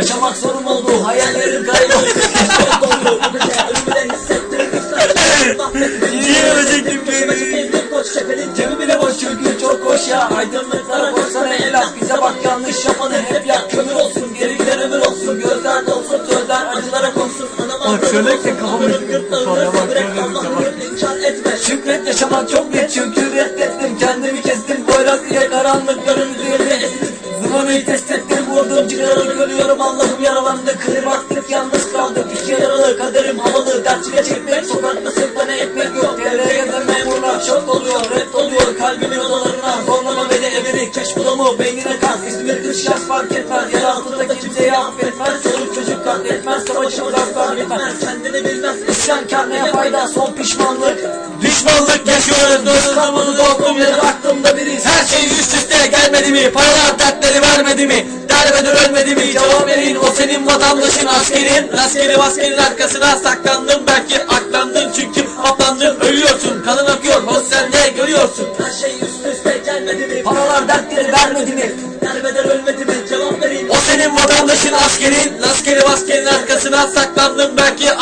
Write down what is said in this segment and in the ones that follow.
Yaşamak sorun oldu hayallerim kayboldu. Yaşamak oldu bu gece ölümüne hissettirdim Niye ölecektim çıkayım koç çepenin cebi bile boş çünkü çok hoş ya. Aydınlıklara koşsana el at. Bize bak yanlış yapanı hep yak Kömür olsun geri gider ömür olsun. Gözler dolsun sözler acılara konsun. Bak söylerken kafama gidiyor. Sonra bak, bak. Şükret yaşamak çok net çünkü reddettim. Kendimi kestim boyraz diye karanlıkların üzerine Zıvanayı test ettim cigaralı görüyorum Allah'ım yaralandı. Klip attık yalnız kaldık İki yaralı kaderim havalı. Dert çile çekmek Sokakta sırtına ekmek yok. Devreye gezen memurlar şok oluyor Red oluyor. Kalbimin odalarına Zorlama beni eviri keş bulamı beynine kalk İzmir kış yaz fark etmez Yer altında kimseyi affetmez Çoluk çocuk katletmez Savaşımız asla bitmez. Kendini bilmez İsyankar neye fayda son pişmanlık. Düşmanlık yaşıyoruz Göz kalmadı dostum yere baktığımda biriz Her şey üst üste gelmedi mi? Paralar dertleri vermedi mi? Mi? Cevap verin o senin vatandaşın askerin Askeri maskenin arkasına saklandın Belki aklandın çünkü atlandın Ölüyorsun kanın akıyor o sen ne görüyorsun Her şey üst üste gelmedi mi? Paralar dertleri vermedi mi? Derbeder ölmedi mi? Cevap verin O senin vatandaşın askerin Askeri maskenin arkasına saklandın Belki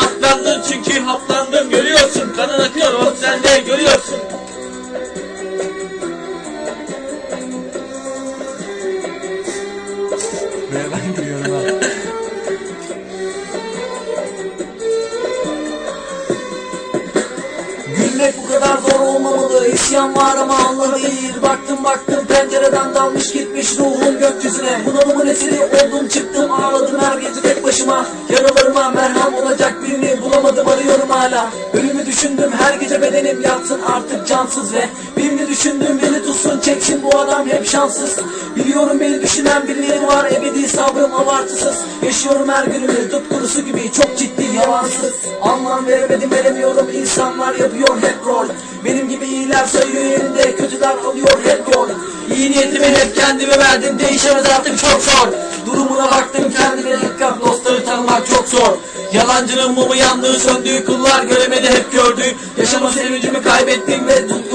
İsyan var ama Allah değil. Baktım baktım pencereden dalmış gitmiş ruhum gökyüzüne. Bunalımın esiri oldum çıktım ağladım her gece tek başıma. Yaralarıma merham olacak birini bulamadım arıyorum hala. Ölümü düşündüm her gece bedenim yatsın artık cansız ve. Birini düşündüm beni tutsun çeksin bu adam hep şanssız. Biliyorum beni düşünen birileri var ebedi sabrım abartısız. Yaşıyorum her günümü tutkurusu gibi çok ciddi yalansız. Anlam veremedim veremiyorum insanlar yapıyor hep rol. Benim gibi iyiler sayıyor yerinde kötüler alıyor hep yol. İyi niyetimi hep kendime verdim Değişemez artık çok zor. Durumuna baktım kendime dikkat Dostları tanımak çok zor. Yalancının mumu yandığı söndüğü Kullar göremedi hep gördü. Yaşama sevincimi kaybettim ve söndü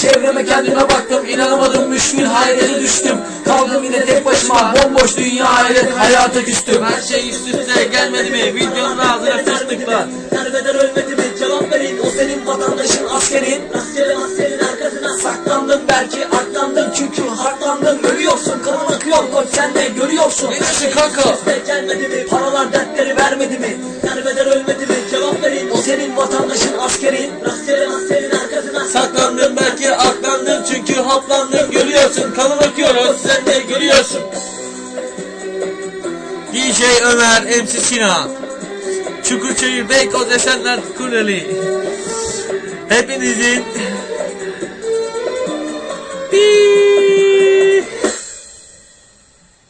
Çevreme kendime baktım inanamadım müşkül hayrete düştüm. Kaldım yine tek başıma bomboş dünya hayret hayata küstüm. Her şey üst üste gelmedi mi? Videonun ağzına sıçtıklar Derbeder ölmedi mi? Cevap verin O senin vatandaşın askerin. Askeri askerin arkasına. Saklandın Belki aklandın çünkü haklandın Ölüyorsun kanın akıyor koç sen de görüyorsun. Ne diyorsun kanka? Üste gelmedi mi? Paralar dertleri vermedi mi? Derbeder ölmedi mi? Cevap verin O senin vatandaşın askerin. Askeri askerin arkasına. Saklandım belki haplandım görüyorsun Kanın akıyor sen de görüyorsun. DJ Ömer MC Sinan Çukurçayır Beykoz Esenler Kuleli. Hepinizin